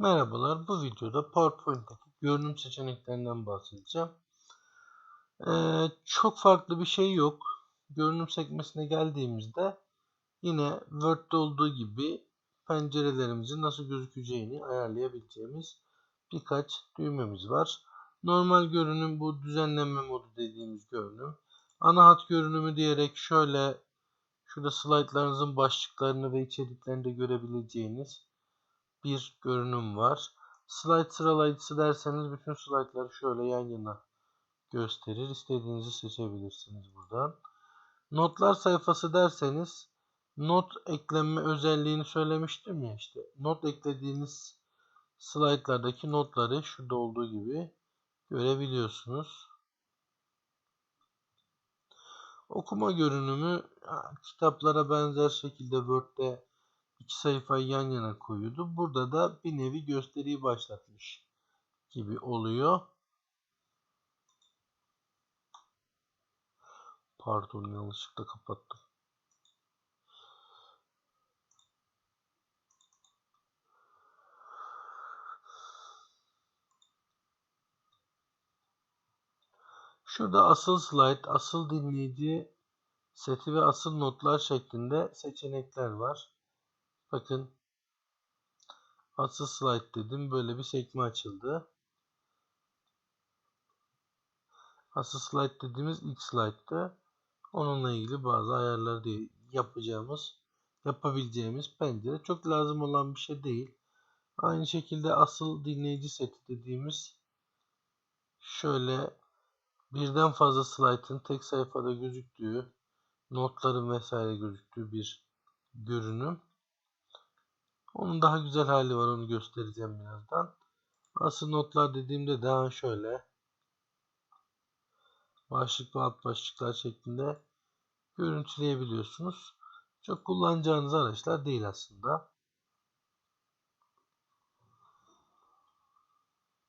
Merhabalar, bu videoda PowerPoint'teki görünüm seçeneklerinden bahsedeceğim. Ee, çok farklı bir şey yok. Görünüm sekmesine geldiğimizde yine Word'de olduğu gibi pencerelerimizin nasıl gözükeceğini ayarlayabileceğimiz birkaç düğmemiz var. Normal görünüm bu düzenlenme modu dediğimiz görünüm. Ana hat görünümü diyerek şöyle şurada slaytlarınızın başlıklarını ve içeriklerini de görebileceğiniz bir görünüm var. Slide sıralayıcısı derseniz bütün slaytları şöyle yan yana gösterir. İstediğinizi seçebilirsiniz buradan. Notlar sayfası derseniz not eklenme özelliğini söylemiştim ya işte. Not eklediğiniz slaytlardaki notları şurada olduğu gibi görebiliyorsunuz. Okuma görünümü kitaplara benzer şekilde Word'de iki sayfayı yan yana koyuyordu. Burada da bir nevi gösteriyi başlatmış gibi oluyor. Pardon yanlışlıkla kapattım. Şurada asıl slide, asıl dinleyici seti ve asıl notlar şeklinde seçenekler var. Bakın asıl slide dedim. Böyle bir sekme açıldı. Asıl slide dediğimiz ilk slide'dı. Onunla ilgili bazı ayarlar değil, yapacağımız, yapabileceğimiz pencere. Çok lazım olan bir şey değil. Aynı şekilde asıl dinleyici seti dediğimiz şöyle birden fazla slaytın tek sayfada gözüktüğü, notların vesaire gözüktüğü bir görünüm. Onun daha güzel hali var onu göstereceğim birazdan. Asıl notlar dediğimde daha şöyle başlık ve alt başlıklar şeklinde görüntüleyebiliyorsunuz. Çok kullanacağınız araçlar değil aslında.